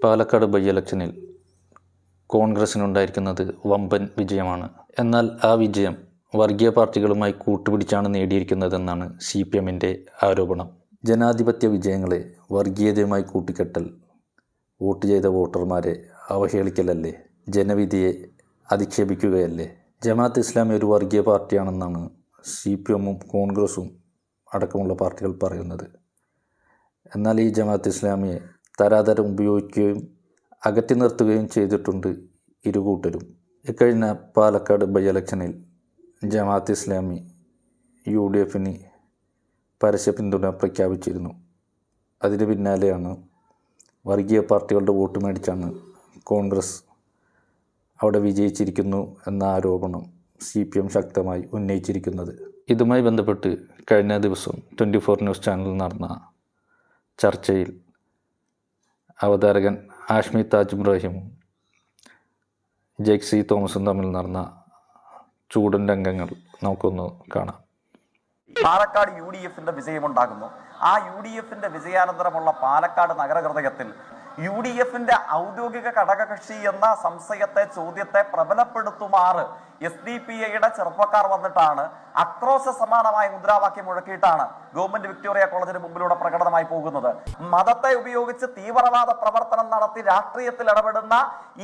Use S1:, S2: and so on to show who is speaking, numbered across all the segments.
S1: Palakkad by ഇലക്ഷനിൽ കോൺഗ്രസിനുണ്ടായിരിക്കുന്നത് വമ്പൻ വിജയമാണ്. എന്നാൽ ആ വിജയം വർഗീയ പാർട്ടികളുമായി കൂട്ടുപിടിച്ചാണ് നേടിയിരിക്കുന്നതെന്നാണ് സി പി എമ്മിന്റെ ആരോപണം. ജനാധിപത്യ വിജയങ്ങളെ വർഗീയതയുമായി കൂട്ടിക്കെട്ടൽ വോട്ട് ചെയ്ത വോട്ടർമാരെ അവഹേളിക്കലല്ലേ ജനവിധിയെ അധിക്ഷേപിക്കുകയല്ലേ? ജമാഅത്ത് ഇസ്ലാമി ഒരു വർഗീയ പാർട്ടിയാണെന്നാണ് സി പി എമ്മും കോൺഗ്രസും അടക്കമുള്ള പാർട്ടികൾ പറയുന്നത്. എന്നാൽ ഈ ജമാഅത്ത് ഇസ്ലാമിയെ തരാതരം ഉപയോഗിക്കുകയും അകറ്റി നിർത്തുകയും ചെയ്തിട്ടുണ്ട് ഇരു കൂട്ടരും. ഇക്കഴിഞ്ഞ പാലക്കാട് ബൈ ഇലക്ഷനിൽ ജമാഅത്ത് ഇസ്ലാമി യു ഡി എഫിന് പരസ്യ പിന്തുണ പ്രഖ്യാപിച്ചിരുന്നു. അതിന് പിന്നാലെയാണ് വർഗീയ പാർട്ടികളുടെ വോട്ട് മേടിച്ചാണ് കോൺഗ്രസ് അവിടെ വിജയിച്ചിരിക്കുന്നു എന്ന ആരോപണം സി പി എം ശക്തമായി ഉന്നയിച്ചിരിക്കുന്നത്. ഇതുമായി ബന്ധപ്പെട്ട് കഴിഞ്ഞ ദിവസം ട്വന്റി ഫോർ ന്യൂസ് ചാനലിൽ നടന്ന ചർച്ചയിൽ അവതാരകൻ ആഷ്മി താജ് ഇബ്രാഹിമും ജെക്സി തോമസും തമ്മിൽ നടന്ന ചൂടൻ രംഗങ്ങൾ നമുക്കൊന്ന് കാണാം.
S2: പാലക്കാട് യു ഡി എഫിന്റെ വിജയമുണ്ടാകുന്നു. ആ യു ഡി എഫിന്റെ വിജയാനന്തരമുള്ള പാലക്കാട് നഗരഹൃദയത്തിൽ യു ഡി എഫിന്റെ ഔദ്യോഗിക ഘടകകക്ഷി എന്ന സംശയത്തെ ചോദ്യത്തെ പ്രബലപ്പെടുത്തുമാറ് എസ് ഡി പി ഐയുടെ ചെറുപ്പക്കാർ വന്നിട്ടാണ് അക്രോശ സമാനമായ മുദ്രാവാക്യം മുഴക്കിയിട്ടാണ് ഗവൺമെന്റ് വിക്ടോറിയ കോളേജിന് മുമ്പിലൂടെ പ്രകടനമായി പോകുന്നത്. മതത്തെ ഉപയോഗിച്ച് തീവ്രവാദ പ്രവർത്തനം നടത്തി രാഷ്ട്രീയത്തിൽ ഇടപെടുന്ന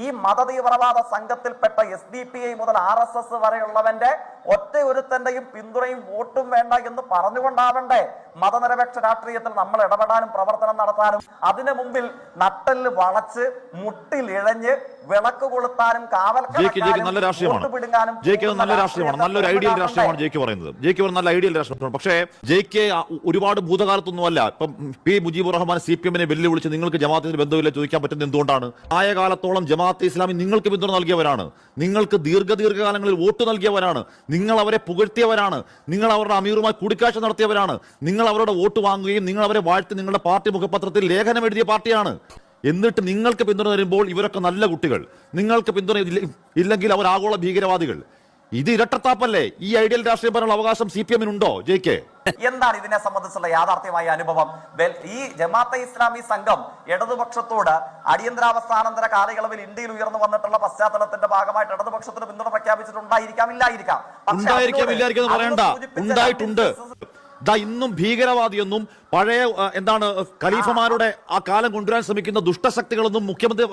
S2: ഈ മത തീവ്രവാദ സംഘത്തിൽപ്പെട്ട എസ് ഡി പി ഐ മുതൽ ആർ എസ് എസ് വരെയുള്ളവന്റെ ഒറ്റ ഒരുത്തന്റെയും പിന്തുണയും വോട്ടും വേണ്ട എന്ന് പറഞ്ഞുകൊണ്ടാവണ്ടേ മതനിരപേക്ഷ രാഷ്ട്രീയത്തിൽ നമ്മൾ ഇടപെടാനും പ്രവർത്തനം നടത്താനും. അതിനു മുമ്പിൽ നട്ടൽ വളച്ച് മുട്ടിലിഴഞ്ഞ് വിളക്ക് കൊളുത്താനും കാവൽ
S3: ജെയ്ക്ക് ജെ അത് നല്ല രാഷ്ട്രീയമാണ്. നല്ലൊരു ഐഡിയൽ രാഷ്ട്രീയമാണ് ജെയ്ക്ക് പറയുന്നത്. ജെ കെ നല്ല ഐഡിയൽ രാഷ്ട്രീയമാണ്. പക്ഷേ ജെ കെ ഒരുപാട് ഭൂതകാലത്തൊന്നുമല്ല. ഇപ്പം P. Mujeebur Rahman C P എമ്മിനെ വെല്ലുവിളിച്ച് നിങ്ങൾക്ക് ജമാഅത്തിന് ബന്ധമില്ല ചോദിക്കാൻ പറ്റുന്നത് എന്തുകൊണ്ടാണ്? ആയ കാലത്തോളം ജമാഅത്ത് ഇസ്ലാമി നിങ്ങൾക്ക് പിന്തുണ നൽകിയവരാണ്. നിങ്ങൾക്ക് ദീർഘ ദീർഘകാലങ്ങളിൽ വോട്ട് നൽകിയവരാണ്. നിങ്ങൾ അവരെ പുകഴ്ത്തിയവരാണ്. നിങ്ങൾ അവരുടെ അമീറുമായി കൂടിക്കാഴ്ച നടത്തിയവരാണ്. നിങ്ങൾ അവരുടെ വോട്ട് വാങ്ങുകയും നിങ്ങൾ അവരെ വാഴ്ത്തി നിങ്ങളുടെ പാർട്ടി മുഖപത്രത്തിൽ ലേഖനം എഴുതിയ പാർട്ടിയാണ്. എന്നിട്ട് നിങ്ങൾക്ക് പിന്തുണ തരുമ്പോൾ ഇവരൊക്കെ നല്ല കുട്ടികൾ. നിങ്ങൾക്ക് പിന്തുണ ഇല്ലെങ്കിൽ അവർ ആഗോള ഭീകരവാദികൾ. ഇത് ഇരട്ടത്താപ്പല്ലേ? ഈ ഐഡിയൽ രാഷ്ട്രീയ പറയാനുള്ള അവകാശം സി പി എമ്മിനുണ്ടോ? J K?
S2: എന്താണ് ഇതിനെ സംബന്ധിച്ചുള്ള യാഥാർത്ഥ്യമായ അനുഭവം? വെൽ, ഈ ജമാഅത്തെ ഇസ്ലാമി സംഘം ഇടതുപക്ഷത്തോട് അടിയന്തരാവസ്ഥാനന്തര കാലയളവിൽ ഇന്ത്യയിൽ ഉയർന്നു വന്നിട്ടുള്ള പശ്ചാത്തലത്തിന്റെ ഭാഗമായിട്ട് ഇടതുപക്ഷത്തിന് പിന്തുണ പ്രഖ്യാപിച്ചിട്ടുണ്ടായിരിക്കാം ഇല്ലായിരിക്കാം.
S3: ഉണ്ടായിരിക്കാം ഇല്ലായിരിക്കും പറയണ്ട. ഉണ്ടായിട്ടുണ്ട്. ദാ ഇന്നും ഭീകരവാദിയൊന്നും പഴയ എന്താണ് ഖലീഫമാരുടെ ആ കാലം കൊണ്ടുവരാൻ ശ്രമിക്കുന്ന ദുഷ്ടശക്തികളൊന്നും മുഖ്യമന്ത്രി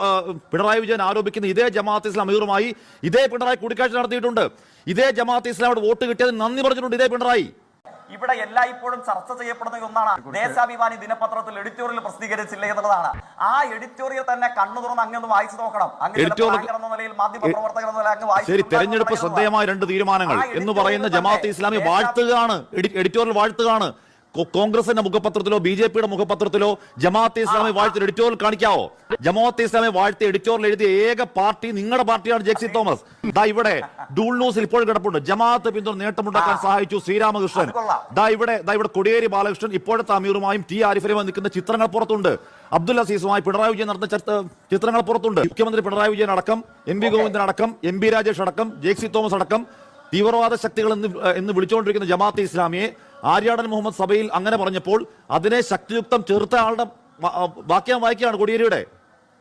S3: പിണറായി വിജയൻ ആരോപിക്കുന്ന ഇതേ ജമാഅത്ത് ഇസ്ലാം അമീറുമായി ഇതേ പിണറായി കൂടിക്കാഴ്ച നടത്തിയിട്ടുണ്ട്. ഇതേ ജമാഅത്ത് ഇസ്ലാമോട് വോട്ട് കിട്ടിയതിന് നന്ദി പറഞ്ഞിട്ടുണ്ട് ഇതേ പിണറായി.
S2: ഇവിടെ എല്ലായ്പ്പോഴും ചർച്ച ചെയ്യപ്പെടുന്ന ഒന്നാണ്. ദേശാഭിമാനി ദിനപത്രത്തിൽ എഡിറ്റോറിയൽ പ്രസിദ്ധീകരിച്ചില്ല എന്നുള്ളതാണ്. ആ എഡിറ്റോറിയൽ തന്നെ കണ്ണു തുറന്ന് അങ്ങ് വായിച്ചു നോക്കണം. എന്ന നിലയിൽ മാധ്യമ പ്രവർത്തകർ എന്ന നിലയിൽ അങ്ങ്
S3: ശരി തെരഞ്ഞെടുപ്പ്. ശ്രദ്ധേയമായ രണ്ട് തീരുമാനങ്ങൾ എന്ന് പറയുന്ന ജമാഅത്ത് ഇസ്ലാമി വാഴ്ത്തുകയാണ് എഡിറ്റോറിയൽ വാഴ്ത്തുകയാണ്. കോൺഗ്രസിന്റെ മുഖപത്രത്തിലോ ബി ജെ പിയുടെ മുഖപത്രത്തിലോ ജമാഅത്ത് ഇസ്ലാമി വാഴ്ത്തി എഡിറ്റോറിയൽ കാണിക്കാവോ? ജമാഅത്ത് ഇസ്ലാമി വാഴ്ത്തി എഡിറ്റോറിയൽ എഴുതിയ ഏക പാർട്ടി നിങ്ങളുടെ പാർട്ടിയാണ് ജെക്സി തോമസ്. ദാ ഇവിടെ ഡൂൾ ന്യൂസിൽ ഇപ്പോൾ കിടപ്പുണ്ട്. ജമാഅത്ത് പിന്തുണ നേട്ടമുണ്ടാക്കാൻ സഹായിച്ചു ശ്രീരാമകൃഷ്ണൻ. ദാ ഇവിടെ ദാ ഇവിടെ കൊടിയേരി ബാലകൃഷ്ണൻ ഇപ്പോഴത്തെ അമീറുമായും ടി ആരിഫിലുമായി നിൽക്കുന്ന ചിത്രങ്ങൾ പുറത്തുണ്ട്. അബ്ദുൽ അസീസുമായി പിണറായി വിജയൻ നടന്ന ചിത്രങ്ങൾ പുറത്തുണ്ട്. മുഖ്യമന്ത്രി പിണറായി വിജയൻ അടക്കം എം വി ഗോവിന്ദൻ അടക്കം എം ബി രാജേഷ് അടക്കം ജെക്സി തോമസ് അടക്കം തീവ്രവാദ ശക്തികൾ എന്ന് എന്ന് വിളിച്ചുകൊണ്ടിരിക്കുന്ന ജമാഅത്തെ ഇസ്ലാമിയെ ആര്യാടൻ മുഹമ്മദ് സഭയിൽ അങ്ങനെ പറഞ്ഞപ്പോൾ അതിനെ ശക്തിയുക്തം ചെറുത്ത ആളുടെ വാക്യം വായിക്കുകയാണ് കോടിയേരിയുടെ.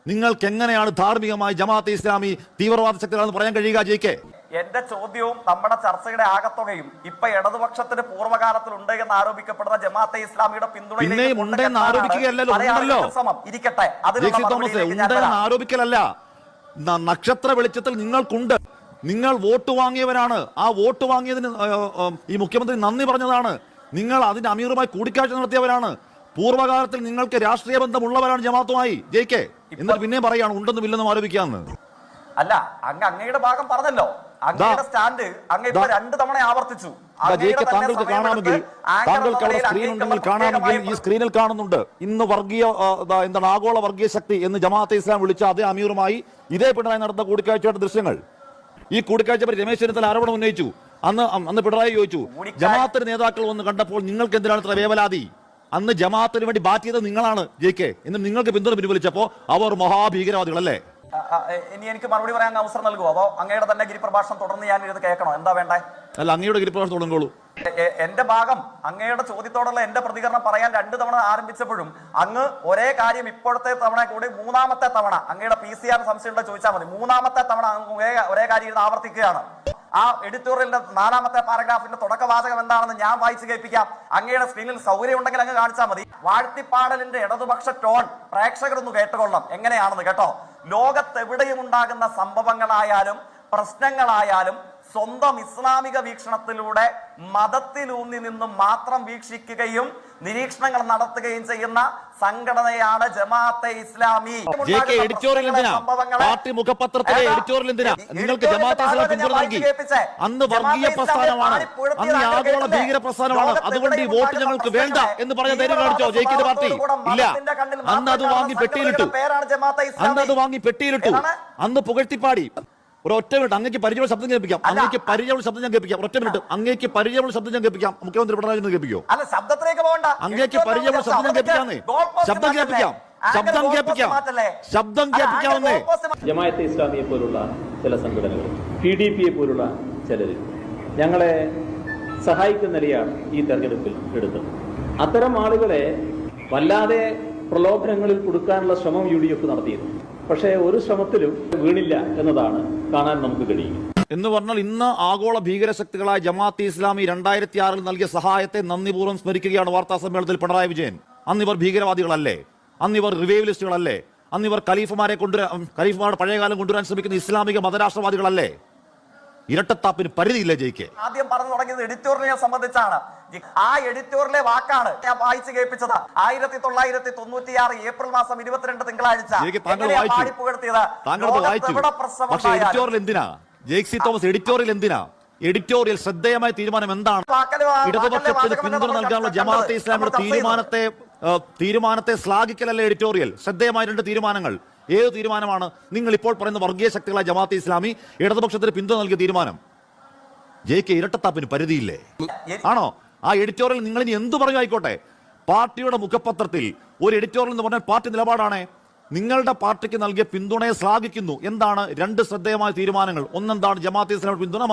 S3: നിങ്ങൾക്ക് എങ്ങനെയാണ് ധാർമ്മികമായി ജമാഅത്ത് ഇസ്ലാമി തീവ്രവാദ ശക്തികളെന്ന് പറയാൻ കഴിയുക ജെ കെ?
S2: എന്റെ ചോദ്യവും നമ്മുടെ ചർച്ചയുടെ ആകത്തുകയും ഇപ്പൊ ഇടതുപക്ഷത്തിന് പൂർവകാലത്തിൽ ഉണ്ട് എന്ന് ആരോപിക്കപ്പെടുന്ന ജമാഅത്തെ ഇസ്ലാമിയുടെ
S3: ഉണ്ടെന്ന് ആരോപിക്കലല്ല. നക്ഷത്ര വെളിച്ചത്തിൽ നിങ്ങൾക്കുണ്ട്. നിങ്ങൾ വോട്ട് വാങ്ങിയവരാണ്. ആ വോട്ട് വാങ്ങിയതിന് ഈ മുഖ്യമന്ത്രി നന്ദി പറഞ്ഞതാണ്. നിങ്ങൾ അതിന്റെ അമീറുമായി കൂടിക്കാഴ്ച നടത്തിയവരാണ്. പൂർവകാലത്തിൽ നിങ്ങൾക്ക് രാഷ്ട്രീയ ബന്ധമുള്ളവരാണ് ജമാഅത്തുമായി ജയിക്കെ എന്നാൽ പിന്നെയും പറയാണ് ഉണ്ടെന്നും ഇല്ലെന്നും ആരോപിക്കാന്ന്
S2: അല്ല അങ്ങ് അങ്ങയുടെ ഭാഗം പറഞ്ഞല്ലോ. അങ്ങയുടെ സ്റ്റാൻഡ് അങ്ങ് ഇപ്പൊ രണ്ട് തവണ ആവർത്തിച്ചു.
S3: താങ്കൾക്ക് കാണാമെങ്കിൽ താങ്കൾക്ക് അവിടെ സ്ക്രീൻ ഉണ്ടെങ്കിൽ കാണാമെങ്കിൽ ഈ സ്ക്രീനിൽ കാണുന്നുണ്ട്. ഇന്ന് വർഗീയ എന്താണ് ആഗോള വർഗീയ ശക്തി എന്ന് ജമാഅത്തെ ഇസ്ലാം വിളിച്ച അതേ അമീറുമായി ഇതേ പിണറായി നടന്ന കൂടിക്കാഴ്ചയുടെ ദൃശ്യങ്ങൾ. ഈ കൂടിക്കാഴ്ച പറ്റി രമേശ് ചെന്നിത്തല ആരോപണം ഉന്നയിച്ചു. അന്ന് അന്ന് പിണറായി ചോദിച്ചു
S2: ജമാഅത്തിന്റെ
S3: ജമാഅത്തിന് നേതാക്കൾ വന്ന് കണ്ടപ്പോൾ നിങ്ങൾക്ക് എന്തിനാണ് ഇത്ര വേവലാതി? അന്ന് ജമാഅത്തിന് വേണ്ടി ബാറ്റ് ചെയ്തത് നിങ്ങളാണ് ജെ കെ എന്ന് നിങ്ങൾക്ക് പിന്തുണ പിൻവലിച്ചപ്പോ അവർ മഹാഭീകരവാദികളല്ലേ?
S2: ഇനി എനിക്ക് മറുപടി പറയാൻ അവസരം നൽകുമോ? അതോ അങ്ങയുടെ തന്നെ ഗിരിപ്രഭാഷണം തുടർന്ന് ഞാൻ ഇത് കേൾക്കണോ? എന്താ വേണ്ടേ?
S3: അല്ല അങ്ങയുടെ ഗിരിപ്രഭാഷണം തുടങ്ങുള്ളൂ
S2: എന്റെ ഭാഗം അങ്ങയുടെ ചോദ്യത്തോടുള്ള എന്റെ പ്രതികരണം പറയാൻ രണ്ടു തവണ ആരംഭിച്ചപ്പോഴും അങ്ങ് ഒരേ കാര്യം ഇപ്പോഴത്തെ തവണ കൂടി മൂന്നാമത്തെ തവണ അങ്ങയുടെ പി സി ആർ സംശയം ചോദിച്ചാൽ മതി. മൂന്നാമത്തെ തവണ അങ്ങ് ഒരേ കാര്യം ആവർത്തിക്കുകയാണ്. ആ എഡിറ്റോറിയലിന്റെ നാലാമത്തെ പാരഗ്രാഫിന്റെ തുടക്കവാചകം എന്താണെന്ന് ഞാൻ വായിച്ചു കേൾപ്പിക്കാം. അങ്ങയുടെ സ്ക്രീനിൽ സൗകര്യം ഉണ്ടെങ്കിൽ അങ്ങ് കാണിച്ചാൽ മതി. വാഴ്ത്തിപ്പാടലിന്റെ ഇടതുപക്ഷ ടോൺ പ്രേക്ഷകരൊന്ന് കേട്ടുകൊള്ളണം. എങ്ങനെയാണെന്ന് കേട്ടോ. ലോകത്തെവിടെയും ഉണ്ടാകുന്ന സംഭവങ്ങളായാലും പ്രശ്നങ്ങളായാലും സ്വന്തം ഇസ്ലാമിക വീക്ഷണത്തിലൂടെ മതത്തിലൂന്നി നിന്നും മാത്രം വീക്ഷിക്കുകയും നിരീക്ഷണങ്ങൾ നടത്തുകയും ചെയ്യുന്ന സംഘടനയാണ് ജമാഅത്തെ ഇസ്ലാമി.
S3: പാർട്ടി മുഖപത്രത്തിലെ? എഡിറ്റോറിയൽ എന്തിനാ? നിങ്ങൾക്ക് ജമാഅത്തെ ഇസ്ലാം പിന്തുണ നൽകി. അന്ന് വർഗീയ പ്രസ്ഥാനമാണ്. അന്ന് ആഗോള ഭീകര പ്രസ്ഥാനമാണ് അതുകൊണ്ട് ഈ വോട്ട് ഞങ്ങൾക്ക് വേണ്ട എന്ന് പറഞ്ഞ ധൈര്യം കാണിച്ചോ? ജയിക്കുന്ന പാർട്ടി? ഇല്ല. അന്ന് അത് വാങ്ങി പെട്ടിയിലിട്ടു. അന്ന് അത് വാങ്ങി പെട്ടിയിലിട്ടു? അന്ന് പുകഴ്ത്തിപ്പാടി. ഒരു ഒറ്റ മിനിറ്റ് അങ്ങേക്ക് പരിചയമുള്ള ശബ്ദം കേൾപ്പിക്കാം. അങ്ങേക്ക് പരിചയമുള്ള ശബ്ദം ഞാൻ കേൾപ്പിക്കാം. ഒറ്റ മിനിറ്റ് അങ്ങേക്ക് പരിചയമുള്ള ശബ്ദം ഞാൻ കേൾപ്പിക്കാം. മുഖ്യമന്ത്രി പിണറായി വിജയൻ കേൾപ്പിക്കോ?
S2: അല്ല ശബ്ദത്തിലേക്ക് പോകണ്ട.
S3: അങ്ങേക്ക് പരിചയമുള്ള ശബ്ദം ഞാൻ കേൾപ്പിക്കാന്നേ ശബ്ദം കേൾപ്പിക്കാം. ശബ്ദം കേൾപ്പിക്കാം. ശബ്ദം കേൾപ്പിക്കാവുന്നേ
S4: ജമായത്തെ ഇസ്ലാമിയെ പോലുള്ള ചില സംഘടനകൾ പി ഡി പിയെ പോലുള്ള ചിലർ ഞങ്ങളെ സഹായിക്കുന്ന നിലയാണ് ഈ തെരഞ്ഞെടുപ്പിൽ എടുത്തത് അത്തരം ആളുകളെ വല്ലാതെ പ്രലോഭനങ്ങളിൽ കൊടുക്കാനുള്ള ശ്രമം യു ഡി എഫ് നടത്തിയിരുന്നു. പക്ഷേ ഒരു ശ്രമത്തിലും വീണില്ല എന്നതാണ് കാണാൻ നമുക്ക് കഴിയും.
S3: എന്ന് പറഞ്ഞാൽ ഇന്ന് ആഗോള ഭീകരശക്തികളായ ജമാഅത്ത് ഇസ്ലാമി രണ്ടായിരത്തി ആറിൽ നൽകിയ സഹായത്തെ നന്ദിപൂർവം സ്മരിക്കുകയാണ് വാർത്താ സമ്മേളനത്തിൽ പിണറായി വിജയൻ. അന്നിവർ ഭീകരവാദികളല്ലേ? അന്നിവർ റിവൈവലിസ്റ്റുകളല്ലേ? അന്നിവർ ഖലീഫുമാരെ കൊണ്ടുവരാൻ ഖലീഫുമാരുടെ പഴയകാലം കൊണ്ടുവരാൻ ശ്രമിക്കുന്ന ഇസ്ലാമിക മതരാഷ്ട്രവാദികളല്ലേ? ഇരട്ടത്താപ്പിന് പരിധിയില്ല ജയിക്ക്?
S2: ആദ്യം പറഞ്ഞു തുടങ്ങിയത് എഡിറ്റോറിയലിനെ സംബന്ധിച്ചാണ്. ആ എഡിറ്റോറിലെ വാക്കാണ് ഞാൻ വായിച്ചു കേൾപ്പിച്ചത്. ആയിരത്തി തൊള്ളായിരത്തി തൊണ്ണൂറ്റിയാറ് ഏപ്രിൽ മാസം ഇരുപത്തിരണ്ട് തിങ്കളാഴ്ച
S3: ജെയ്സി തോമസ് എഡിറ്റോറിയൽ എന്തിനാ? എഡിറ്റോറിയൽ ശ്രദ്ധേയമായ തീരുമാനം എന്താണ്? ഇടതുപക്ഷത്തിന് പിന്തുണ നൽകാനുള്ള ജമാഅത്തെ ഇസ്ലാമിയുടെ. തീരുമാനത്തെ തീരുമാനത്തെ ശ്ലാഘിക്കലല്ല എഡിറ്റോറിയൽ? ശ്രദ്ധേയമായ രണ്ട് തീരുമാനങ്ങൾ. ഏത് തീരുമാനമാണ്? നിങ്ങൾ ഇപ്പോൾ പറയുന്ന വർഗീയ ശക്തികളായ ജമാഅത്തെ ഇസ്ലാമി ഇടതുപക്ഷത്തിന് പിന്തുണ നൽകിയ തീരുമാനം. ജെ കെ ഇരട്ടത്താപ്പിന് പരിധിയില്ലേ? ആണോ? ആ എഡിറ്റോറിയൽ നിങ്ങൾ ഇനി എന്ത് പറഞ്ഞു ആയിക്കോട്ടെ? പാർട്ടിയുടെ മുഖപത്രത്തിൽ ഒരു എഡിറ്റോറിയൽ എന്ന് പറഞ്ഞാൽ പാർട്ടി നിലപാടാണ്. നിങ്ങളുടെ പാർട്ടിക്ക് നൽകിയ പിന്തുണയെ ശ്ലാഘിക്കുന്നു. എന്താണ്? രണ്ട് ശ്രദ്ധേയമായ തീരുമാനങ്ങൾ. ഒന്നെന്താണ്? ജമാഅത്ത് ഇസ്ലാമിയുടെ പിന്തുണ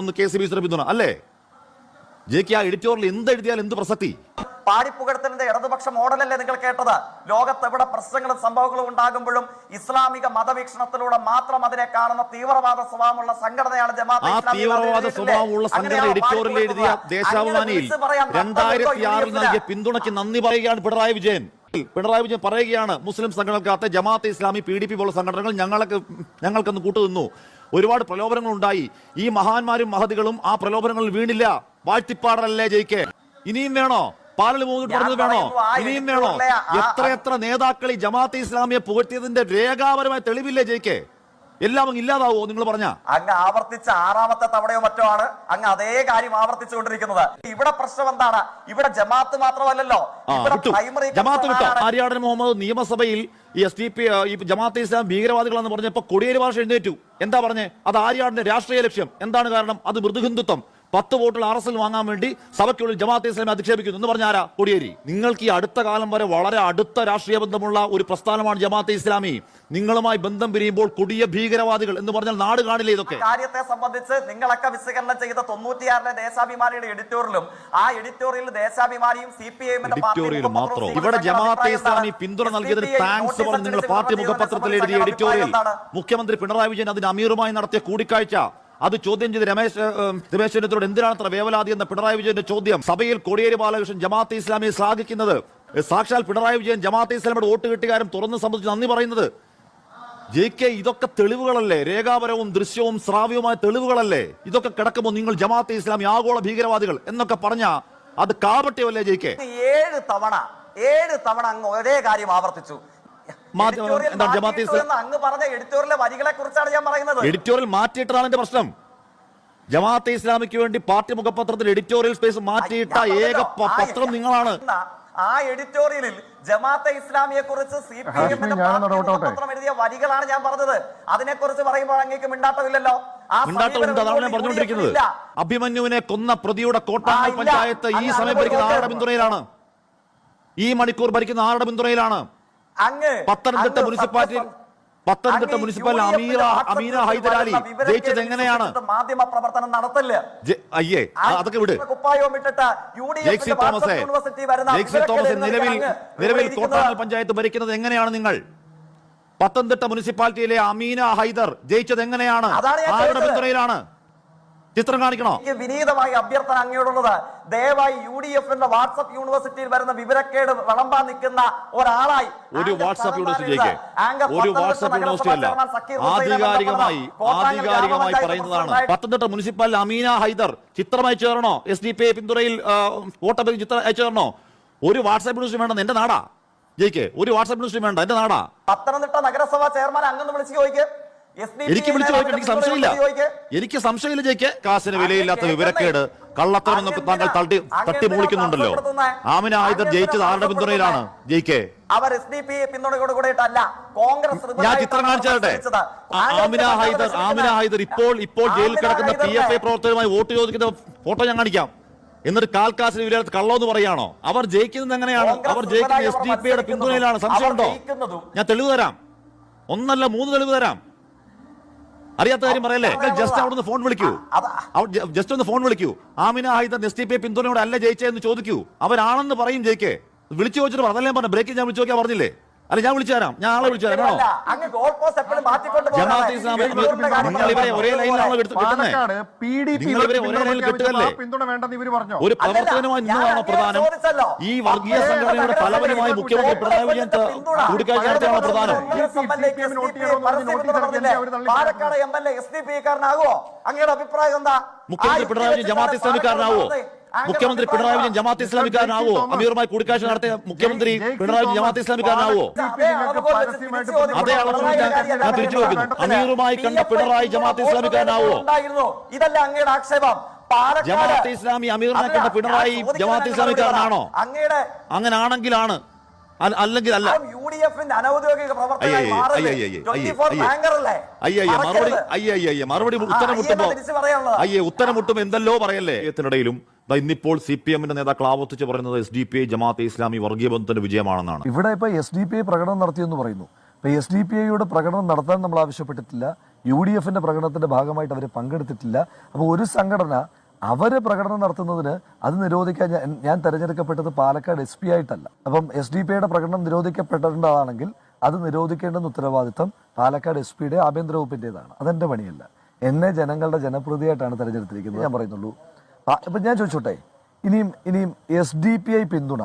S3: ഒന്ന് കെ സി ബി പിന്തുണ. അല്ലേ? ജെ കെ ആ എഡിറ്റോറിയൽ എന്ത് എഴുതിയാൽ എന്ത് പ്രസക്തി?
S2: പാടിപ്പുകഴ്ത്തലിന്റെ ഇടതുപക്ഷ മോഡലല്ലേ നിങ്ങൾ കേട്ടത്? ലോകത്ത് എവിടെ പ്രശ്നങ്ങളും സംഭവങ്ങളും ഉണ്ടാകുമ്പോഴും ഇസ്ലാമിക മതവീക്ഷണത്തിലൂടെ മാത്രം അതിനെ കാണുന്ന തീവ്രവാദ സ്വഭാവമുള്ള സംഘടനയാണ് ജമാഅത്തെ
S3: തീവ്രവാദ സ്വഭാവമുള്ള സംഘടന എഡിറ്റോറിയൽ എഴുതിയ
S2: പാടിപ്പുകഴ്ത്തുന്നത്?
S3: ദേശാഭിമാനിയിൽ
S2: അങ്ങനെ
S3: രണ്ടായിരത്തി ആറിൽ നൽകിയ പിന്തുണയ്ക്ക് നന്ദി പറയുകയാണ് പിണറായി വിജയൻ. പിണറായി വിജയൻ പറയുകയാണ് മുസ്ലിം സംഘടനകത്ത് Jamaat-e Islami P D P പോലുള്ള സംഘടനകൾ ഞങ്ങൾക്ക് ഞങ്ങൾക്കൊന്ന് കൂട്ടുനിന്നു. ഒരുപാട് പ്രലോഭനങ്ങൾ ഉണ്ടായി ഈ മഹാന്മാരും മഹതികളും ആ പ്രലോഭനങ്ങളിൽ വീണില്ല. വാഴ്ത്തിപ്പാടലല്ലേ ജയിക്കേ? ഇനിയും വേണോ? പാലൽ മുന്നോട്ട് പറഞ്ഞത് വേണോ? ഇനിയും വേണോ? എത്ര എത്ര നേതാക്കൾ ഈ ജമാഅത്തെ ഇസ്ലാമിയെ പുകഴ്ത്തിയതിന്റെ രേഖാപരമായ തെളിവില്ലേ ജയിക്കെ? എല്ലാം അങ്ങ് ഇല്ലാതാവോ നിങ്ങൾ പറഞ്ഞ?
S2: അങ്ങ് ആവർത്തിച്ച ആറാമത്തെ തവണയോ മറ്റോ ആണ് അങ്ങ് അതേ കാര്യം ആവർത്തിച്ചുകൊണ്ടിരിക്കുന്നത്. ഇവിടെ പ്രശ്നം എന്താണ്? ഇവിടെ ജമാഅത്ത് മാത്രമല്ലല്ലോ.
S3: ജമാഅത്ത് വിട്ടോ. ആര്യാടൻ മുഹമ്മദ് നിയമസഭയിൽ ഈ എസ് ഡി പി ഈ ജമാഅത്ത് ഇസ്ലാം ഭീകരവാദികളാണെന്ന് പറഞ്ഞപ്പോ കൊടിയേരി ഭാഷ എഴുന്നേറ്റു. എന്താ പറഞ്ഞേ? അത് ആര്യാടിന്റെ രാഷ്ട്രീയ ലക്ഷ്യം. എന്താണ് കാരണം? അത് മൃദുഹിന്ദുത്വം. പത്ത് വോട്ടുകൾ ആർ എസ് എൽ വാങ്ങാൻ വേണ്ടി സഭയ്ക്കുള്ളിൽ ജമാഅത്തെ ഇസ്ലാമി അധിക്ഷേപിക്കുന്നു. എന്ന് പറഞ്ഞാരാ? കോടിയേരി. നിങ്ങൾക്ക് ഈ അടുത്ത കാലം വരെ വളരെ അടുത്ത രാഷ്ട്രീയ ബന്ധമുള്ള ഒരു പ്രസ്ഥാനമാണ് ജമാഅത്തെ ഇസ്ലാമി. നിങ്ങളുമായി ബന്ധം പിരിയുമ്പോൾ കൊടിയ ഭീകരവാദികൾ എന്ന് പറഞ്ഞാൽ നാട് കാണില്ല ഇതൊക്കെ?
S2: കാര്യത്തെ സംബന്ധിച്ച് നിങ്ങളൊക്കെ വിശകലനം ചെയ്ത തൊണ്ണൂറ്റിയാറിലെ ദേശാഭിമാനിയുടെ എഡിറ്റോറിയലും ആ എഡിറ്റോറിയൽ ദേശാഭിമാനിയും സി പി
S3: എഡിറ്റോറിയൽ മാത്രം. ഇവിടെ ജമാഅത്തെ ഇസ്ലാമി പിന്തുണ നൽകിയതിന് താങ്ക്സ് പറഞ്ഞ് നിങ്ങൾ പാർട്ടി മുഖപത്രത്തിൽ എഴുതിയ എഡിറ്റോറിയൽ മുഖ്യമന്ത്രി പിണറായി വിജയൻ അതിന് അമീറുമായി നടത്തിയ കൂടിക്കാഴ്ച. അത് ചോദ്യം ചെയ്ത് രമേശ് രമേശ് ചെന്നിത്തലോട് എന്തിനാണ് അത്ര വേവലാതി എന്ന പിണറായി വിജയന്റെ ചോദ്യം? സഭയിൽ കോടിയേരി ബാലകൃഷ്ണൻ ജമാഅത്ത് ഇസ്ലാമിയെ ശ്ലാഘിക്കുന്നത്. സാക്ഷാൽ പിണറായി വിജയൻ ജമാഅത്ത് ഇസ്ലാമിയുടെ വോട്ട് കിട്ടുകാരും തുറന്ന് സംബന്ധിച്ച് നന്ദി പറയുന്നത്. ജെ കെ ഇതൊക്കെ തെളിവുകളല്ലേ? രേഖാപരവും ദൃശ്യവും ശ്രാവ്യവുമായ തെളിവുകളല്ലേ? ഇതൊക്കെ കിടക്കുമ്പോൾ നിങ്ങൾ ജമാഅത്തെ ഇസ്ലാമി ആഗോള ഭീകരവാദികൾ എന്നൊക്കെ പറഞ്ഞ അത് കാപട്യമല്ലേ ജെ കെ?
S2: ഏഴ് തവണ ഏഴ് തവണ അങ്ങ് ഒരേ കാര്യം ആവർത്തിച്ചു.
S3: ജമാഅത്തെ
S2: അങ്ങ് പറഞ്ഞ എഡിറ്റോറിയലിലെ വരികളെ കുറിച്ചാണ് ഞാൻ പറയുന്നത്.
S3: എഡിറ്റോറിയൽ മാറ്റിയിട്ടതാണ് എന്റെ പ്രശ്നം. ജമാഅത്തെ ഇസ്ലാമിക്ക് വേണ്ടി പാർട്ടി മുഖപത്രത്തിൽ എഡിറ്റോറിയൽ സ്പേസ് മാറ്റിയിട്ട ഏക പത്രം നിങ്ങളാണ്.
S2: ആ എഡിറ്റോറിയലിൽ ജമാഅത്തെ ഇസ്ലാമിയെ കുറിച്ച് സി പി പത്രം എഴുതിയ വരികളാണ് ഞാൻ പറഞ്ഞത്. അതിനെ കുറിച്ച് പറയുമ്പോൾ അങ്ങേക്ക് മിണ്ടാട്ടമില്ലല്ലോ.
S3: പറഞ്ഞുകൊണ്ടിരിക്കുന്നത്. അഭിമന്യുവിനെ കൊന്ന പ്രതിയുടെ കോട്ടാങ്ങൽ പഞ്ചായത്ത് ഈ സമയം ഭരിക്കുന്ന ആരുടെ പിന്തുണയിലാണ്? ഈ മണിക്കൂർ ഭരിക്കുന്ന ആരുടെ പിന്തുണയിലാണ്? പത്തനംതിട്ട മുനിസിപ്പാലിറ്റി പത്തനംതിട്ട മുനിസിപ്പൽ അമീറ അമീന ഹൈദരാലി ജയിച്ചത് എങ്ങനെയാണ്?
S2: മാധ്യമ പ്രവർത്തനം നടത്തില്ല.
S3: അയ്യേ അതൊക്കെ വിട്. തോമസേ തോമസ് നിലവിൽ നിലവിൽ കോട്ടാങ്ങൽ പഞ്ചായത്ത് ഭരിക്കുന്നത് എങ്ങനെയാണ് നിങ്ങൾ? പത്തനംതിട്ട മുനിസിപ്പാലിറ്റിയിലെ അമീന ഹൈദർ ജയിച്ചത് എങ്ങനെയാണ്? ആരുടെ പിന്തുണയിലാണ്? ചിത്രം കാണിക്കണോ?
S2: വിനീതമായി അഭ്യർത്ഥന അങ്ങയോടുള്ളത് ദയവായി യു ഡി എഫിന്റെ വാട്സപ്പ് യൂണിവേഴ്സിറ്റിയിൽ വരുന്ന വിവരക്കേട് വിളമ്പാൻ നിൽക്കുന്ന ഒരാളായി
S3: ഒരു
S2: വാട്സ്ആപ്പ്
S3: ഒരു വാട്സാപ്പ് യൂണിവേഴ്സിറ്റി അല്ല. ആധികാരികമായി ആധികാരികമായി പറയുന്നതാണ്. പത്തനംതിട്ട മുനിസിപ്പൽ അമീന ഹൈദർ ചിത്രം അയച്ചു തരണോ എസ് ഡി പി പിന്തുണയിൽ വോട്ടബിൽ ചിത്രം അയച്ചു തരണോ ഒരു വാട്സാപ്പ് യൂണിവേഴ്സിറ്റി വേണ്ടത് എന്റെ നാടാ. ജയിക്ക്. ഒരു വാട്സാപ്പ് യൂണിവേഴ്സിറ്റി വേണ്ട എന്റെ നാടാ.
S2: പത്തനംതിട്ട നഗരസഭാ ചെയർമാൻ അങ്ങനെ വിളിച്ചു ചോദിക്ക്.
S3: എനിക്ക് വിളിച്ചു എനിക്ക് സംശയമില്ല. എനിക്ക് സംശയമില്ല ജയിക്ക്. കാശിന് വിലയില്ലാത്ത വിവരക്കേട്. കള്ളത്തരം എന്നൊക്കെ താങ്കൾ തട്ടി തട്ടി മൂളിക്കുന്നുണ്ടല്ലോ. ആമിന ഹൈദർ ജയിച്ചത് ആരുടെ പിന്തുണയിലാണ് ജയിക്കെ?
S2: അവർ എസ് ഡി പി പിന്തുണയോട് കൂടിയിട്ടല്ല. കോൺഗ്രസ്
S3: ഞാൻ ചിത്രം കാണിച്ചാട്ടെ ആമിന ഹൈദർ ആമിന ഹൈദർ ഇപ്പോൾ ഇപ്പോൾ ജയിലിൽ കിടക്കുന്ന പി എഫ് ഐ പ്രവർത്തകരുമായി വോട്ട് ചോദിക്കുന്ന ഫോട്ടോ ഞാൻ കാണിക്കാം. എന്നിട്ട് കാൽക്കാശിന് കള്ളോ എന്ന് പറയാണോ അവർ ജയിക്കുന്നത് എങ്ങനെയാണ്? അവർ ജയിക്കുന്ന എസ് ഡി പിയുടെ പിന്തുണയിലാണ്. സംശയമുണ്ടോ? ഞാൻ തെളിവ് തരാം. ഒന്നല്ല മൂന്ന് തെളിവ് തരാം. അറിയാത്ത കാര്യം പറയല്ലേ? ജസ്റ്റ് അവിടുന്ന് ഫോൺ വിളിക്കൂ. ജസ്റ്റ് ഒന്ന് ഫോൺ വിളിക്കൂ. Amina Haider S T P പിന്തുണയോടെ അല്ല ജയിച്ചതെന്ന് ചോദിക്കൂ. അവരാണെന്ന് പറയും ജയിക്കേ. വിളിച്ചു ചോദിച്ചിട്ട് അതല്ലേ പറഞ്ഞു. ബ്രേക്കിൽ ഞാൻ വിളിച്ചു നോക്കിയാ പറഞ്ഞില്ലേ? അല്ല ഞാൻ വിളിച്ചു തരാം. ഞാൻ ആളെ വിളിച്ചു തരാം. ജമാഅത്തെ ഇസ്ലാമി നിങ്ങൾ ഇവരെ ഒരേ ലൈനിലാണോ കിട്ടുന്നത് ഒരേ ലൈനിൽ കിട്ടുകയല്ലേ
S5: പിന്തുണ വേണ്ടെന്ന് ഇവർ പറഞ്ഞോ?
S3: ഒരു
S2: പ്രവർത്തനമാണ്
S3: പ്രവർത്തനമായി നിന്നതാണോ പ്രധാനം. ഈ വർഗീയ സംഘടനയുടെ തലവനുമായി മുഖ്യമന്ത്രി പിണറായി വിജയൻ കൂടിക്കാഴ്ച നടത്തിയാണോ പ്രധാനം?
S2: Palakkad M L A S D P കാരനാകുമോ അങ്ങയുടെ അഭിപ്രായം എന്താ?
S3: മുഖ്യമന്ത്രി പിണറായി വിജയൻ ജമാഅത്ത് ഇസ്ലാമിക്കാരനാവോ? മുഖ്യമന്ത്രി പിണറായി വിജയൻ ജമാഅത്ത് ഇസ്ലാമിക്കാരനാവോ അമീറുമായി കൂടിക്കാഴ്ച നടത്തിയ മുഖ്യമന്ത്രി പിണറായി വിജയൻ ജമാഅത്ത് ഇസ്ലാമിക്കാരനാവോ അതേ ഞാൻ തിരിച്ചു വെക്കുന്നു അമീറുമായി കണ്ട പിണറായി ജമാഅത്ത് ഇസ്ലാമിക്കാരനാവോ
S2: ഉണ്ടായിരുന്നു ഇതല്ല അങ്ങയുടെ ആക്ഷേപം ജമാഅത്ത്
S3: ജമാഅത്തെ ഇസ്ലാമി അമീറിനെ കണ്ട പിണറായി ജമാഅത്ത് ഇസ്ലാമിക്കാരനാണോ
S2: അങ്ങയുടെ
S3: അങ്ങനെ ആണെങ്കിലാണ് അല്ലെങ്കിൽ അല്ല
S2: യു ഡി എഫിന്റെ അനൗദ്യോഗിക പ്രവർത്തകനായി
S3: അയ്യേ,
S2: മാറല്ലേ?
S3: അയ്യേ, അയ്യേ,
S2: 24
S3: അയ്യേ.
S2: അല്ലേ?
S3: അയ്യേ അയ്യേ മറുപടി
S2: മറക്കരുത്.
S3: അയ്യേ അയ്യേ അയ്യേ മറുപടി
S2: ആ,
S3: ഉത്തരം
S2: അയ്യേ
S3: മുട്ടുമ്പോ
S2: എന്നാ തിരിച്ച് പറയാനുള്ളത്.
S3: അയ്യേ ഉത്തരം മുട്ടും എന്തല്ലോ പറയല്ലേ ത്തിനിടയിലും ദാ ഇന്നിപ്പോൾ സി പി എമ്മിന്റെ നേതാക്കൾ ആവർത്തിച്ച് പറയുന്നത് S D P I Jamaat-e Islami വർഗീയ ബന്ധത്തിന്റെ വിജയമാണെന്നാണ്.
S6: ഇവിടെ ഇപ്പോൾ എസ് ഡി പി ഐ പ്രകടനം നടത്തിയെന്ന് പറയുന്നു. ഇപ്പോൾ എസ് ഡി പി ഐയുടെ പ്രകടനം നടത്താൻ നമ്മൾ ആവശ്യപ്പെട്ടിട്ടില്ല. യു ഡി എഫിന്റെ പ്രകടനത്തിന്റെ ഭാഗമായിട്ട് അവരെ പങ്കെടുത്തിട്ടില്ല. അപ്പോൾ ഒരു സംഘടന അവരെ പ്രകടനം നടത്തുന്നതിന് അത് നിരോധിക്കാൻ ഞാൻ ഞാൻ തെരഞ്ഞെടുക്കപ്പെട്ടത് പാലക്കാട് എസ് പി ആയിട്ടല്ല. അപ്പം എസ് ഡി പി ഐയുടെ പ്രകടനം നിരോധിക്കപ്പെടേണ്ടതാണെങ്കിൽ അത് നിരോധിക്കേണ്ടെന്ന് ഉത്തരവാദിത്തം പാലക്കാട് എസ് പിയുടെ ആഭ്യന്തര വകുപ്പിന്റെതാണ് അതെന്റെ പണിയല്ല. എന്നെ ജനങ്ങളുടെ ജനപ്രതിയായിട്ടാണ് തെരഞ്ഞെടുത്തിരിക്കുന്നത്. ഞാൻ പറയുന്നുള്ളൂ. ഇപ്പം ഞാൻ ചോദിച്ചോട്ടെ ഇനിയും ഇനിയും എസ് ഡി പി ഐ പിന്തുണ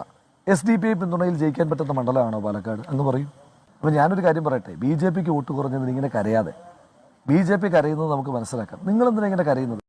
S6: എസ് ഡി പി ഐ പിന്തുണയിൽ ജയിക്കാൻ പറ്റുന്ന മണ്ഡലമാണോ പാലക്കാട്? അങ്ങ് പറയും. അപ്പം ഞാനൊരു കാര്യം പറയട്ടെ ബി ജെ പിക്ക് വോട്ട് കുറഞ്ഞതിന് ഇങ്ങനെ കരയാതെ ബി ജെ പി കരയുന്നത് നമുക്ക് മനസ്സിലാക്കാം. നിങ്ങൾ എന്തിനാ ഇങ്ങനെ കരയുന്നത്?